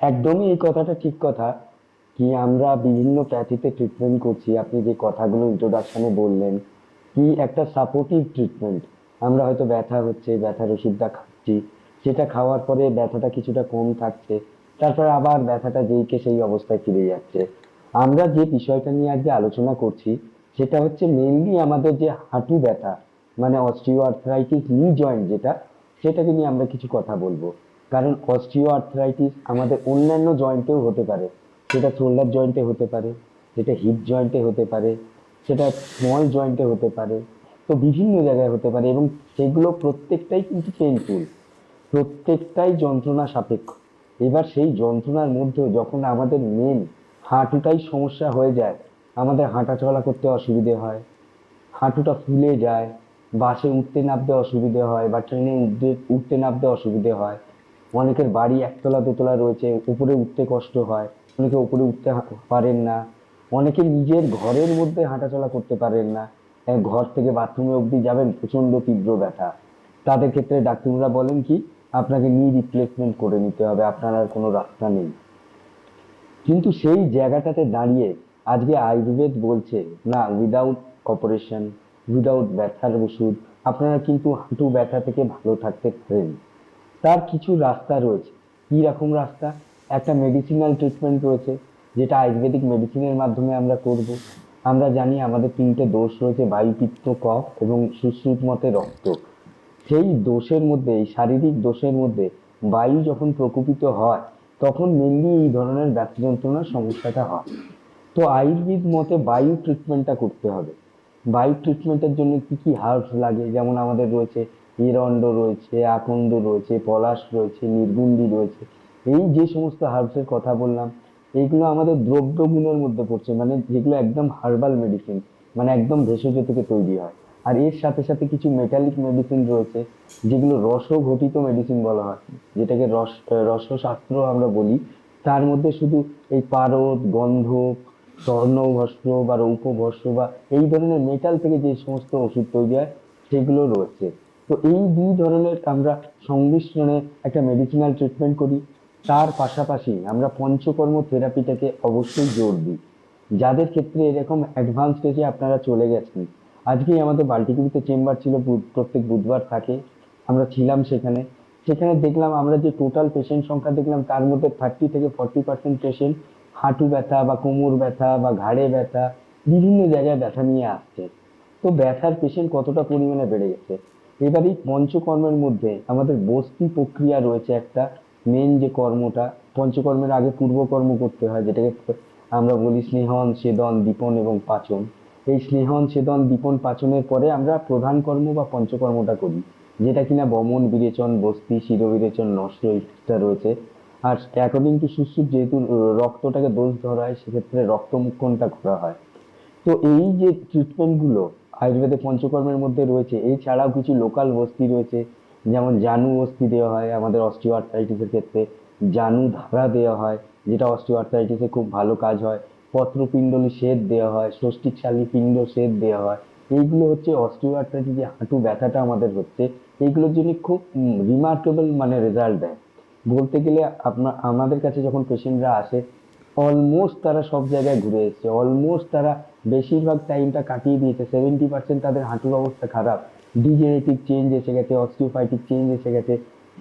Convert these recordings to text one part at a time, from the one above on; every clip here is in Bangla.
একদমই এই কথাটা ঠিক কথা কি আমরা বিভিন্ন প্যাথিতে ট্রিটমেন্ট করছি। আপনি যে কথাগুলো ইন্ট্রোডাকশনে বললেন, কি একটা সাপোর্টিভ ট্রিটমেন্ট আমরা হয়তো ব্যথা হচ্ছে ব্যথার ওষুধটা খাচ্ছি, সেটা খাওয়ার পরে ব্যথাটা কিছুটা কম থাকছে, তারপর আবার ব্যথাটা যেইকে সেই অবস্থায় ফিরে যাচ্ছে। আমরা যে বিষয়টা নিয়ে আজকে আলোচনা করছি, সেটা হচ্ছে মেনলি আমাদের যে হাঁটু ব্যথা মানে অস্টিও আর্থ্রাইটিস নি জয়েন্ট যেটা, সেটাকে নিয়ে আমরা কিছু কথা বলব। কারণ অস্টিও আর্থ্রাইটিস আমাদের অন্যান্য জয়েন্টেও হতে পারে। সেটা শোল্ডার জয়েন্টে হতে পারে, সেটা হিপ জয়েন্টে হতে পারে, সেটা স্মল জয়েন্টে হতে পারে, তো বিভিন্ন জায়গায় হতে পারে এবং সেগুলো প্রত্যেকটাই কিন্তু পেইনফুল প্রত্যেকটাই যন্ত্রণা সাপেক্ষ। এবার সেই যন্ত্রণার মধ্যেও যখন আমাদের মেন হাঁটুটাই সমস্যা হয়ে যায়, আমাদের হাঁটা চলা করতে অসুবিধে হয়, হাঁটুটা ফুলে যায়, বাসে উঠতে নামতে অসুবিধে হয় বা ট্রেনে উঠতে উঠতে নামতে অসুবিধে হয় অনেকের বাড়ি একতলা দোতলা রয়েছে উপরে উঠতে কষ্ট হয় অনেকে উপরে উঠতে পারেন না অনেকে নিজের ঘরের মধ্যে হাঁটাচলা করতে পারেন না হ্যাঁ, ঘর থেকে বাথরুমে অবধি যাবেন প্রচণ্ড তীব্র ব্যথা। তাদের ক্ষেত্রে ডাক্তাররা বলেন কি আপনাকে নি রিপ্লেসমেন্ট করে নিতে হবে আপনার আর কোনো রাস্তা নেই। কিন্তু সেই জায়গাটাতে দাঁড়িয়ে আজকে আয়ুর্বেদ বলছে না উইদাউট অপারেশন উইদাউট ব্যথার ওষুধ আপনারা কিন্তু হাঁটু ব্যথা থেকে ভালো থাকতে পারেন। তার কিছু রাস্তা রয়েছে। কি রকম রাস্তা? একটা মেডিসিনাল ট্রিটমেন্ট রয়েছে, যেটা আয়ুর্বেদিক মেডিসিনের মাধ্যমে আমরা করব। আমরা জানি আমাদের তিনটে দোষ রয়েছে বায়ু পিত্ত কফ এবং সুশ্রুত মতে রক্ত। সেই দোষের মধ্যে, এই শারীরিক দোষের মধ্যে বায়ু যখন প্রকোপিত হয়, তখন মেনলি এই ধরনের ব্যথা যন্ত্রণার সমস্যাটা হয়। তো আয়ুর্বেদ মতে বায়ু ট্রিটমেন্টটা করতে হবে। বায়ু ট্রিটমেন্টের জন্য কি কি হার্বস লাগে? যেমন আমাদের রয়েছে এরণ্ড রয়েছে, আকন্দ রয়েছে, পলাশ রয়েছে, নির্গুন্ডি রয়েছে। এই যে সমস্ত হার্বসের কথা বললাম, এইগুলো আমাদের দ্রব্য গুণের মধ্যে পড়ছে মানে যেগুলো একদম হার্বাল মেডিসিন মানে একদম ভেষজ থেকে তৈরি হয়। আর এর সাথে সাথে কিছু মেটালিক মেডিসিন রয়েছে, যেগুলো রসঘটিত মেডিসিন বলা হয়, যেটাকে রস, রসশাস্ত্র আমরা বলি। তার মধ্যে শুধু এই পারদ, গন্ধ স্বর্ণভস্ম বা রৌপ্যভস্ম বা এই ধরনের মেটাল থেকে যে সমস্ত ওষুধ তৈরি হয়, সেগুলো রয়েছে। তো এই দুই ধরনের আমরা সংমিশ্রণে একটা মেডিসিনাল ট্রিটমেন্ট করি। তার পাশাপাশি আমরা পঞ্চকর্ম থেরাপিটাকে অবশ্যই জোর দিই। যাদের ক্ষেত্রে এরকম অ্যাডভান্স স্টেজে আপনারা চলে গেছেন, আজকেই আমাদের বাল্টিকুড়িতে চেম্বার ছিল প্রত্যেক বুধবার থাকে। আমরা ছিলাম সেখানে। সেখানে দেখলাম আমরা যে টোটাল পেশেন্ট সংখ্যা দেখলাম, তার মধ্যে থার্টি থেকে ফর্টি পার্সেন্ট পেশেন্ট হাঁটু ব্যথা বা কোমর ব্যথা বা ঘাড়ে ব্যথা, বিভিন্ন জায়গায় ব্যথা নিয়ে আসছে। তো ব্যথার পেশেন্ট কতটা পরিমাণে বেড়ে গেছে? এবার এই পঞ্চকর্মের মধ্যে আমাদের বস্তি প্রক্রিয়া রয়েছে একটা মেন যে কর্মটা, পঞ্চকর্মের আগে পূর্বকর্ম করতে হয়, যেটাকে আমরা বলি স্নেহন, সেদন, দীপন এবং পাচন। এই স্নেহন, সেদন, দীপন, পাচনের পরে আমরা প্রধান কর্ম বা পঞ্চকর্মটা করি, যেটা কিনা বমন, বিরেচন, বস্তি, শিরবিরেচন, নষ্ট ইত্যাদি রয়েছে। আর অ্যাকর্ডিং টু সুশ্রুত যেহেতু রক্তটাকে দোষ ধরা হয়, সেক্ষেত্রে রক্তমুক্ষণটা করা হয়। তো এই যে ট্রিটমেন্টগুলো আয়ুর্বেদে পঞ্চকর্মের মধ্যে রয়েছে। এছাড়াও কিছু লোকাল বস্তি রয়েছে, যেমন জানু বস্তি দেওয়া হয় আমাদের অস্টিও আর্থ্রাইটিসের ক্ষেত্রে। জানু ধারা দেওয়া হয়, যেটা অস্টিও আর্থ্রাইটিসে খুব ভালো কাজ হয়। পত্রপিণ্ডলি সেদ দেওয়া হয় ষষ্ঠিক শালী পিণ্ড সেদ দেওয়া হয়। এইগুলো হচ্ছে অস্টিও আর্থ্রাইটিস যে হাঁটু ব্যথাটা আমাদের হচ্ছে। এইগুলোর জন্য খুব রিমার্কেবল মানে রেজাল্ট দেয়। বলতে গেলে আপনার আমাদের কাছে যখন পেশেন্টরা আসে অলমোস্ট তারা সব জায়গায় ঘুরে এসেছে। অলমোস্ট তারা বেশিরভাগ টাইমটা কাটিয়ে দিয়েছে। সেভেন্টি পার্সেন্ট তাদের হাঁটুর অবস্থা খারাপ। ডিজেনেটিক চেঞ্জ এসে গেছে অস্টিওফাইটিক চেঞ্জ এসে গেছে।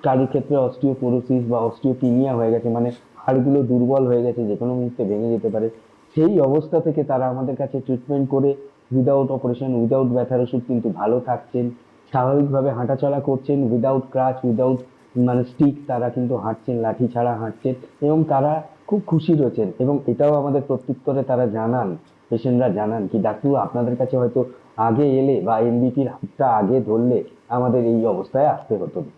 কারোর ক্ষেত্রে অস্টিওপোরোসিস বা অস্টিওপিনিয়া হয়ে গেছে মানে হাড়গুলো দুর্বল হয়ে গেছে, যে কোনো মুহূর্তে ভেঙে যেতে পারে। সেই অবস্থা থেকে তারা আমাদের কাছে ট্রিটমেন্ট করে উইদাউট অপারেশন উইদাউট ব্যথার ওষুধ কিন্তু ভালো থাকছেন। স্বাভাবিকভাবে হাঁটাচলা করছেন উইদাউট ক্রাচ উইদাউট মানে স্টিক তারা কিন্তু হাঁটছেন, লাঠি ছাড়া হাঁটছেন এবং তারা খুব খুশি রয়েছেন এবং এটাও আমাদের প্রত্যুত্তরে তারা জানান। পেশেন্টরা জানান কি ডাক্তার আপনাদের কাছে হয়তো আগে এলে বা এমবিপির হাতটা আগে ধরলে আমাদের এই অবস্থায় আসতে হতো না।